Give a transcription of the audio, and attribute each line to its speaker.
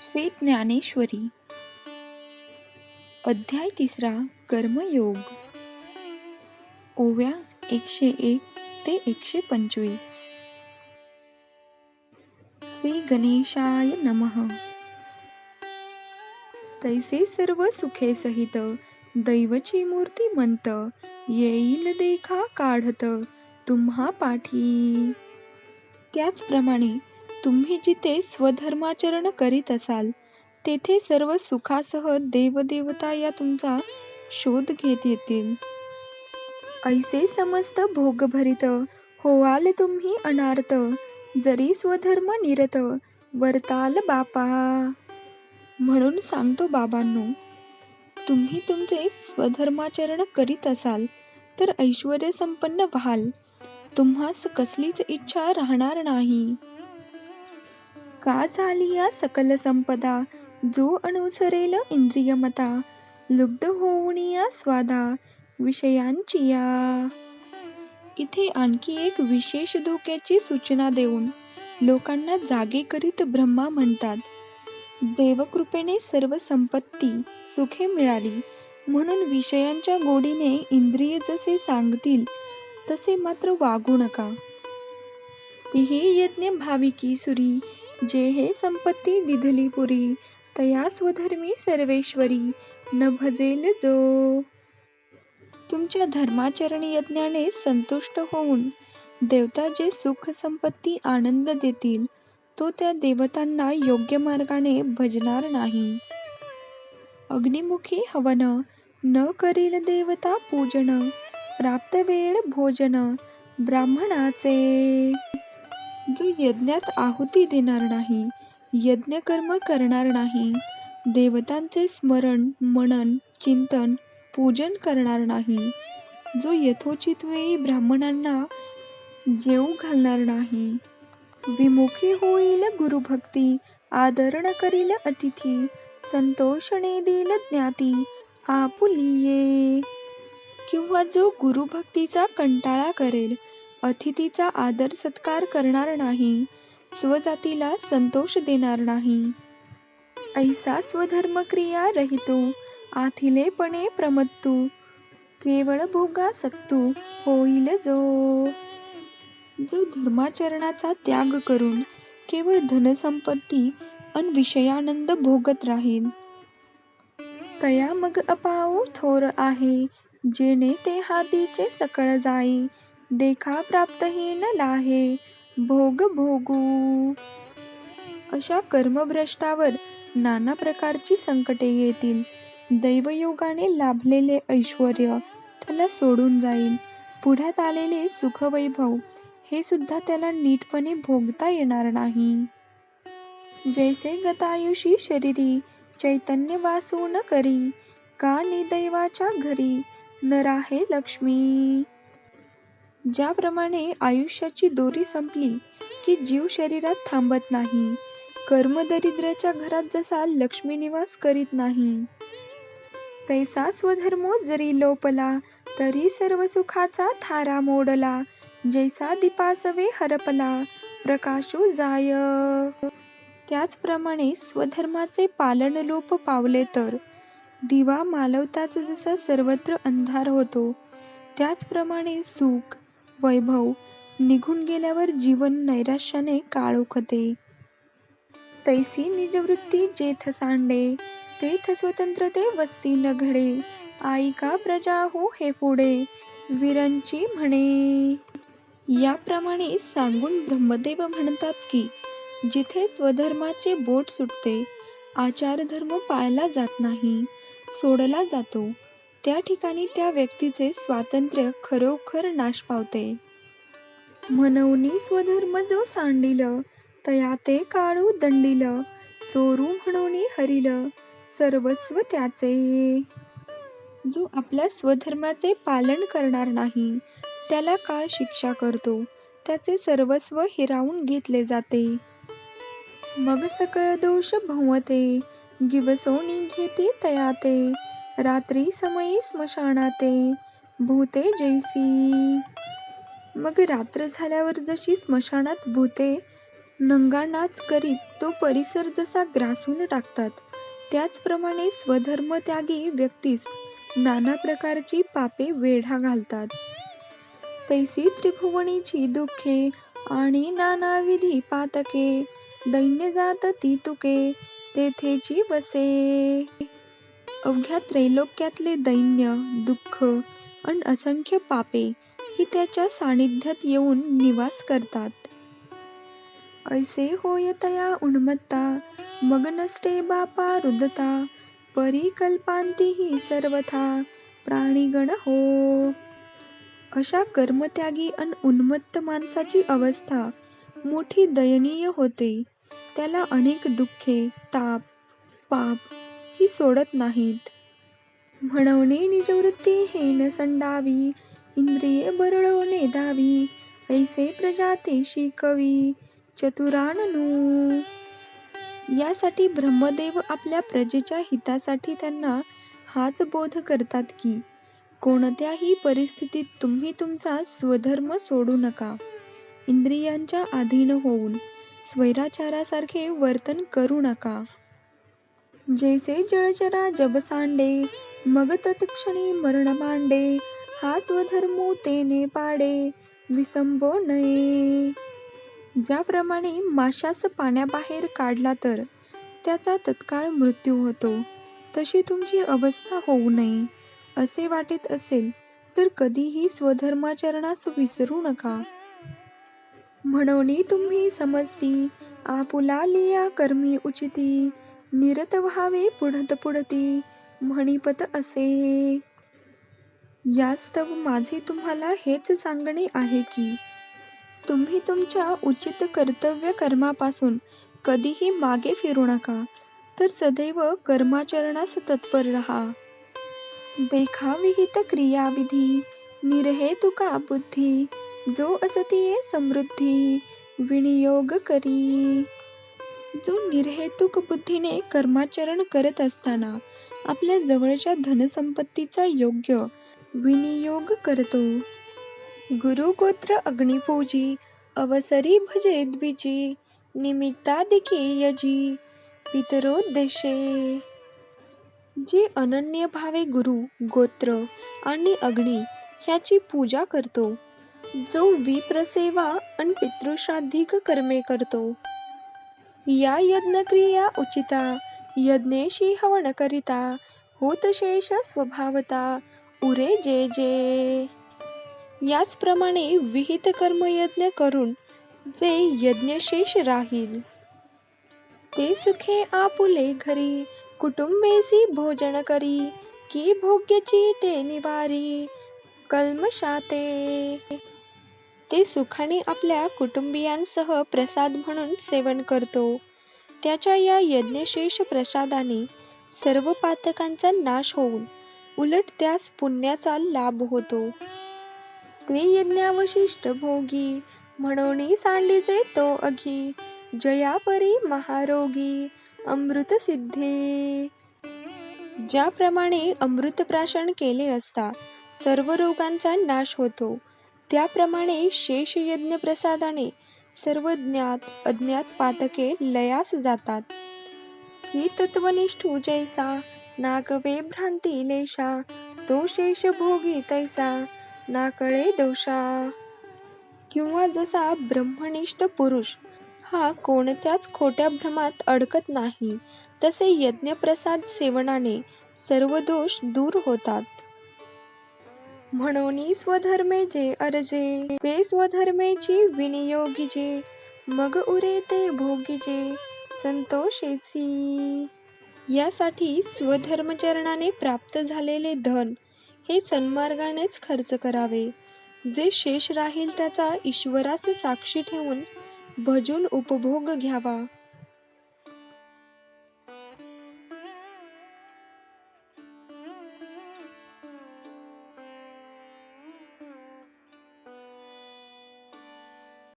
Speaker 1: श्री ज्ञानेश्वरी. अध्याय तिसरा कर्मयोग. ओव्या एकशे एक ते एकशे पंचवीस. श्री गणेशाय नमः. तैसे सर्व सुखे सहित दैवची मूर्ती मंत येईल देखा काढत तुम्हा पाठी. त्याचप्रमाणे तुम्ही जिथे स्वधर्माचरण करीत असाल तेथे सर्व सुखासह देवदेवता या तुमचा शोध घेत येतील. ऐसे समस्त भोगभरित होवाल तुम्ही अनार्थ जरी स्वधर्म निरत वर्ताल बापा. म्हणून सांगतो बाबांनो तुम्ही तुमचे स्वधर्माचरण करीत असाल तर ऐश्वर संपन्न व्हाल. तुम्हास कसलीच इच्छा राहणार नाही. का झाली या सकल संपदा? जो अनुसरेल इंद्रियमता लुब्ध होऊनी या स्वादा विषयांची या. इथे आणखी एक विशेष धोक्याची सूचना देऊन लोकांना जागे करीत ब्रह्मा म्हणतात देवकृपेने सर्व संपत्ती सुखे मिळाली. म्हणून विषयांच्या गोडीने इंद्रिय जसे सांगतील तसे मात्र वागू नका. तिही यज्ञ भाविकी सुरी जे हे संपत्ती दिधली पुरी तया स्वधर्मी सर्वेश्वरी न भजेल जो. तुमच्या धर्माचरणी यज्ञाने संतुष्ट होऊन देवता जे सुख संपत्ती आनंद देतील तो त्या देवतांना योग्य मार्गाने भजणार नाही. अग्निमुखी हवन न करील देवता पूजन प्राप्त वेळ भोजन ब्राह्मणाचे. जो यज्ञात आहुती देणार नाही यज्ञ कर्म करणार नाही देवतांचे स्मरण मनन चिंतन पूजन करणार नाही जो यथोचित वेळी ब्राह्मणांना जेऊ घालणार नाही. विमुखी होईल गुरुभक्ती आदरण करील अतिथी संतोषणे देईल ज्ञाती आपुलिये. किंवा जो गुरुभक्तीचा कंटाळा करेल अतिथीचा आदर सत्कार करणार नाही. स्वजातीला संतोष देणार नाही. ऐसा स्वधर्मक्रिया रहितो आथिलेपणे प्रमत्तू केवळ भोगा सक्तू होईल जो. जो धर्माचरणाचा त्याग करून केवळ धनसंपत्ती अन विषयानंद भोगत राहील. तया मग अपाऊ थोर आहे जेणे ते हातीचे सकळ जाई देखा प्राप्तहीन लाहे. भोग भोगू. अशा कर्मभ्रष्टावर नाना प्रकारची संकटे येतील. दैवयोगाने लाभलेले ऐश्वर त्याला सोडून जाईल. पुढ्यात आलेले सुखवैभव हे सुद्धा त्याला नीटपणे भोगता येणार नाही. जैसे गतायुषी शरीरी चैतन्य वासू न करी. का निदैवाच्या घरी? न राहे लक्ष्मी. ज्याप्रमाणे आयुष्याची दोरी संपली की जीव शरीरात थांबत नाही कर्मदरिद्राच्या घरात जसा लक्ष्मी निवास करीत नाही. तैसा स्वधर्मो जरी लोपला तरी सर्व सुखाचा थारा मोडला जैसा दीपासवे हरपला प्रकाशू जाय. त्याचप्रमाणे स्वधर्माचे पालन लोप पावले तर दिवा मालवताच जसा सर्वत्र अंधार होतो त्याचप्रमाणे सुख वैभव निघून गेल्यावर जीवन नैराश्याने काळोखते तैसी निजवृत्ती जेथ सांडे तेथ स्वतंत्रते वस्ती न घडे आईका प्रजा हो हे पुढे विरंची म्हणे. याप्रमाणे सांगून ब्रह्मदेव म्हणतात की जिथे स्वधर्माचे बोट सुटते आचारधर्म पाळला जात नाही सोडला जातो त्या ठिकाणी त्या व्यक्तीचे स्वातंत्र्य खरोखर नाश पावते. म्हणून स्वधर्म जो सांडिल तया ते काळू दंडिल चोरू म्हणून हरिल सर्वस्व त्याचे. जो आपल्या स्वधर्माचे पालन करणार नाही त्याला काळ शिक्षा करतो त्याचे सर्वस्व हिरावून घेतले जाते. मग सकळ दोष भवते गिवसो निघेते तयाते रात्री समयी स्मशानाते भूते जैसी. मग रात्र झाल्यावर जशी स्मशानात भूते नंगानाच करीत तो परिसर जसा ग्रासून टाकतात. त्याचप्रमाणे स्वधर्मत्यागी व्यक्तीस नाना प्रकारची पापे वेढा घालतात. तैसी त्रिभुवनीची दुःखे आणि नानाविधी पातके दैन्य जात ती तुके तेथेची वसे. अवघ्या त्रैलोक्यातले दैन्य दुःख आणि असंख्य पापे ही त्याच्या सानिध्यात येऊन निवास करतात. ऐसे होयतया उन्मत्ता मगनष्ठे बापा रुदता परिकल्पांती ही सर्वथा प्राणीगण हो. अशा कर्मत्यागी अन उन्मत्त माणसाची अवस्था मोठी दयनीय होते. त्याला अनेक दुःखे ताप पाप ही सोडत नाहीत. म्हणवणे निजवृत्ती हे न संडावी इंद्रिये बरळवणे दावी ऐसे प्रजाते शिकवी चतुराननू. यासाठी ब्रह्मदेव आपल्या प्रजेच्या हितासाठी त्यांना हाच बोध करतात की कोणत्याही परिस्थितीत तुम्ही तुमचा स्वधर्म सोडू नका. इंद्रियांच्या अधीन होऊन स्वैराचारासारखे वर्तन करू नका. जैसे जळचरा जब सांडे मग तत्क्षणी मरण मांडे हा स्वधर्मो तेने पाडे विसंबो नये. ज्याप्रमाणे माशास पाण्याबाहेर काढला तर त्याचा तत्काळ मृत्यू होतो. तशी तुमची अवस्था होऊ नये. असे वाटत असेल तर कधीही स्वधर्माचरणास विसरू नका. म्हणून तुम्ही समजती आपुला लिया कर्मी उचिती निरत व्हावे पुढत पुढती म्हणीपत असे. यास्तव माझे तुम्हाला हेच सांगणे आहे की तुम्ही तुमच्या उचित कर्तव्य कर्मापासून कधीही मागे फिरू नका तर सदैव कर्माचरणास तत्पर रहा. देखा विहित क्रियाविधी निरहे तुका बुद्धी जो असतीये समृद्धी विनियोग करी. जो निर्हेतुक बुद्धीने कर्माचरण करत असताना आपल्या जवळच्या धनसंपत्तीचा योग्य विनियोग करतो. गुरुगोत्र अग्निपूजी अवसरी भजे द्विजी निमित्तादिकी यजी पितरोद्देशे. जे अनन्य भावे गुरु गोत्र आणि अग्नी ह्याची पूजा करतो जो विप्रसेवा आणि पितृश्राद्धिक कर्मे करतो. या यज्ञक्रिया उचिता यज्ञेशी हवन करिता होत शेष स्वभावता उरे जे जे. याचप्रमाणे विहित कर्मयज्ञ करून जे यज्ञशेष राहील. ते सुखे आपुले घरी कुटुंबेसी भोजन करी की भोग्यची ते निवारी कल्मशाते ते सुखाने आपल्या कुटुंबियांसह प्रसाद म्हणून सेवन करतो. त्याच्या या यज्ञशेष प्रसादाने सर्व पातकांचा नाश होऊन उलट त्यास पुण्याचा लाभ होतो. ते यज्ञावशिष्ट भोगी म्हणून सांडीचे तो अघी जयापरी महारोगी अमृत सिद्धे. ज्याप्रमाणे अमृत प्राशन केले असता सर्व रोगांचा नाश होतो. त्याप्रमाणे शेष यज्ञ प्रसादाने सर्व ज्ञात अज्ञात पातके लयास जातात. ही तत्वनिष्ठ जैसा नागवे भ्रांती लेशा तो शेष भोगी तैसा नाकळे दोषा. किंवा जसा ब्रह्मनिष्ठ पुरुष हा कोणत्याच खोट्या भ्रमात अडकत नाही तसे यज्ञप्रसाद सेवनाने सर्व दोष दूर होतात. म्हणून स्वधर्मे जे अर्जे ते स्वधर्मेची विनियोगीजे मग उरे ते भोगीजे संतोषेची यासाठी स्वधर्मचरणाने प्राप्त झालेले धन हे सन्मार्गानेच खर्च करावे. जे शेष राहील त्याचा ईश्वरास साक्षी ठेवून भजून उपभोग घ्यावा.